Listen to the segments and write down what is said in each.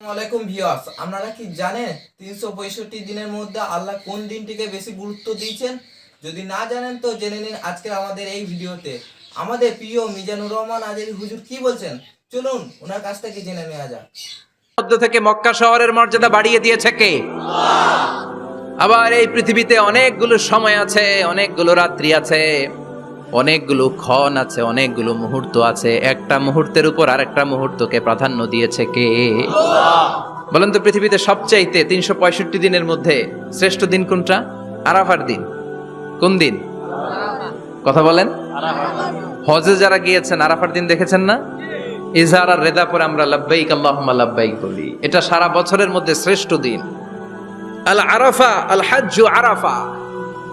আসসালামাইকুম ভিউয়ার্স, আপনারা কি জানেন তিনশো পঁয়ষট্টি দিনের মধ্যে আল্লাহ কোন দিনটিকে বেশি গুরুত্ব দিয়েছেন? যদি না জানেন তো জেনে নিন আজকের আমাদের এই ভিডিওতে। আমাদের প্রিয় মিজানুর রহমান আজারি হুজুর কি বলছেন? চলুন ওনার কাছ থেকে জেনে নেওয়া যাক। মধ্য থেকে মক্কা শহরের মর্যাদা বাড়িয়ে দিয়েছে কে? আবার এই পৃথিবীতে অনেকগুলো সময় আছে, অনেকগুলো রাত্রি আছে। অনেকগুলো ক্ষণ আছে, অনেকগুলো মুহূর্ত আছে। একটা মুহূর্তের উপর আর আরেকটা মুহূর্তকে প্রাধান্য দিয়েছে কে? বলেন তো পৃথিবীতে সবচাইতে তিনশো পঁয়ষট্টি দিনের মধ্যে শ্রেষ্ঠ দিন কোনটা? আরাফার দিন। কোন দিন? কথা বলেন। হজে যারা গিয়েছেন, আরাফার দিন দেখেছেন না? ইজহার আর রেদা পরে আমরা লাব্বাইক, আল্লাহুম্মা লাব্বাইক বলি। এটা সারা বছরের মধ্যে শ্রেষ্ঠ দিন। আল আরাফা আল হাজ্জু আরাফা।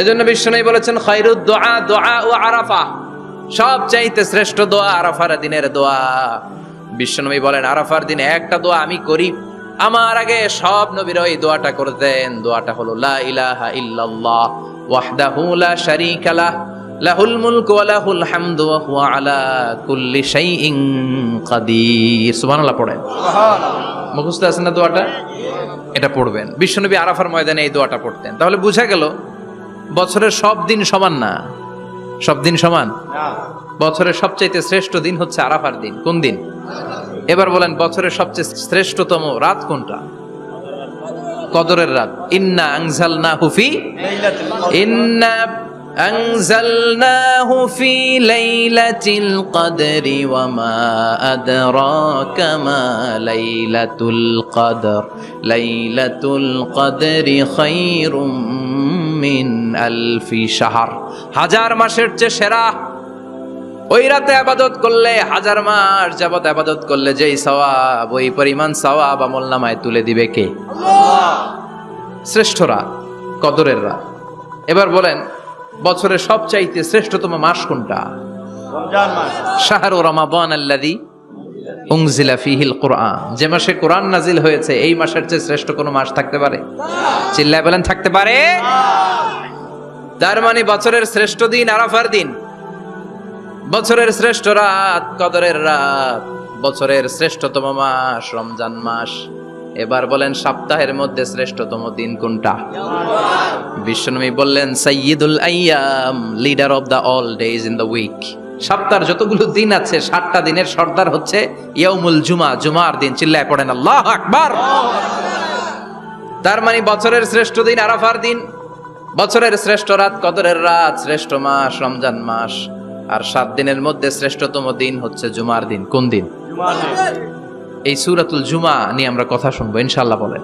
এজন্য বিষ্ণু বলেছেন খৈরুদ দোয়া দোয়া ও আরাফা। সব চাইতে শ্রেষ্ঠ দোয়া আরাফার দিনের দোয়া। বিশ্বনবী বলেন, আরাফার দিনে একটা দোয়া আমি করি। আমার আগে সব নবীর ওই দোয়াটা করতেন। দোয়াটা হলো, লা ইলাহা ইল্লাল্লাহ ওয়াহদাহু লা শারীকা লাহ, লাহুল মুলকু ওয়া লাহুল হামদু ওয়া হুয়া আলা কুল্লি শাইইন কাদির। সুবহানাল্লাহ পড়েন। সুবহানাল্লাহ মুখস্থ আছেন না দোয়াটা? এটা পড়বেন। বিশ্বনবী আরাফার ময়দানে এই দোয়াটা পড়তেন। তাহলে বোঝা গেল বছরের সব দিন সমান না সব দিন সমান না বছরের সবচাইতে শ্রেষ্ঠ দিন হচ্ছে আরাফার দিন কোন দিন এবার বলেন বছরের সবচেয়ে শ্রেষ্ঠতম রাত কোনটা কদরের রাত ইন্না আংজালনা হুফি লাইলাতুল কদর ইন্না أنزلناه في ليلة القدر وما أدراك ما ليلة القدر ليلة القدر خير মিন আলফি সাহার হাজার মাসের চেয়ে সেরা। ওই রাতে আবাদত করলে হাজার মাস যাবৎ আবাদত করলে যেই সওয়াব ওই পরিমাণ সওয়াব আমল নামায় তুলে দিবে কে? শ্রেষ্ঠরা কদরের রাত। এবার বলেন বছরের সবচাইতে শ্রেষ্ঠতম মাস কোনটা? শাহরু রমাবান আল্লাদি যে মাসে কোরআন নাজিল হয়েছে, এই মাসের চেয়ে শ্রেষ্ঠ কোনো মাস থাকতে পারে? চিল্লায় বলেন, থাকতে পারে? তার মানে বছরের শ্রেষ্ঠ দিন আরাফার দিন। বছরের শ্রেষ্ঠ রাত কদরের রাত। বছরের শ্রেষ্ঠতম মাস রমজান মাস। এবার বলেন, সপ্তাহের মধ্যে শ্রেষ্ঠতম দিন কোনটা? বিশ্বনবী বললেন, সাইয়্যিদুল আইয়াম leader of the all days in the week সপ্তাহের যতগুলো দিন আছে সাতটা দিনের সর্দার হচ্ছে ইয়াউমুল জুমা জুমার দিন। চিল্লায় পড়েন আল্লাহ আকবার। তার মানে বছরের শ্রেষ্ঠ দিন আরাফার দিন। বছরের শ্রেষ্ঠ রাত কদরের রাত শ্রেষ্ঠ মাস রমজান মাস। আর সাত দিনের মধ্যে শ্রেষ্ঠতম দিন হচ্ছে জুমার দিন। কোন দিন? এই সুরাতুল জুমা নিয়ে আমরা কথা শুনব ইনশাল্লাহ বলেন।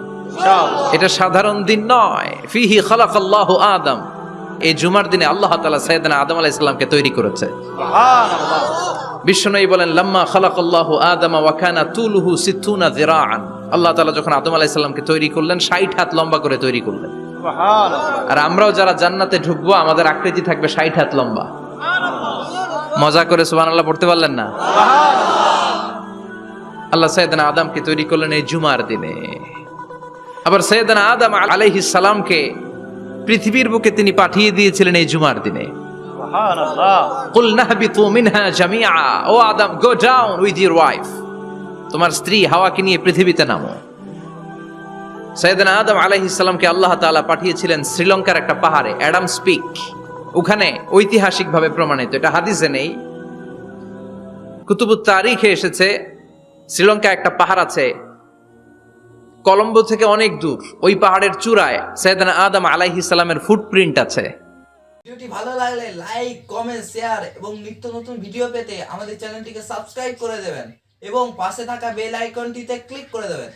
এটা সাধারণ দিন নয়। ফিহি খালাকাল্লাহু আদম। এই জুমার দিনে আল্লাহ তালা সাইয়েদনা আদম আলাইহিস সালামকে তৈরি করেছে। বিশ্বনবী বলেন লাম্মা খালাকাল্লাহু আদম ওয়া কানা তুলুহু সিত্তুনা যিরাআন। আল্লাহ তালা যখন আদম আলাইহিস সালামকে তৈরি করলেন 60 হাত লম্বা করে তৈরি করলেন। আর আমরাও যারা জান্নাতে ঢুকবো আমাদের আকৃতি থাকবে 60 হাত লম্বা। মজা করে সুবান আল্লাহ পড়তে পারলেন না? আল্লাহ সৈয়দনা আদমকে তৈরি করলেন এই জুমার দিনে। আবার সৈয়দনা আদম আলাইহিস সালামকে পৃথিবীর বুকে তিনি পাঠিয়ে দিয়েছিলেন এই জুমার দিনে। O Adam go down with your wife তোমার স্ত্রী হাওয়াকে নিয়ে পৃথিবীতে নামো। সৈয়দনা আদম আলাইহিস সালামকে আল্লাহ তাআলা পাঠিয়েছিলেন শ্রীলঙ্কার একটা পাহাড়ে অ্যাডাম স্পিক। ওখানে ঐতিহাসিকভাবে প্রমাণিত এটা হাদিসে নেই। কুতুবুত তারিখে এসেছে শ্রীলঙ্কা একটা পাহাড় আছে কলম্বো থেকে অনেক দূর, ওই পাহাড়ের চূড়ায় সৈয়দানা আদম আলাইহি সালামের ফুটপ্রিন্ট আছে। ভিডিওটি ভালো লাগলে লাইক, কমেন্ট, শেয়ার এবং নিত্য নতুন ভিডিও পেতে আমাদের চ্যানেলটিকে সাবস্ক্রাইব করে দেবেন এবং পাশে থাকা বেল আইকনটিতে ক্লিক করে দেবেন।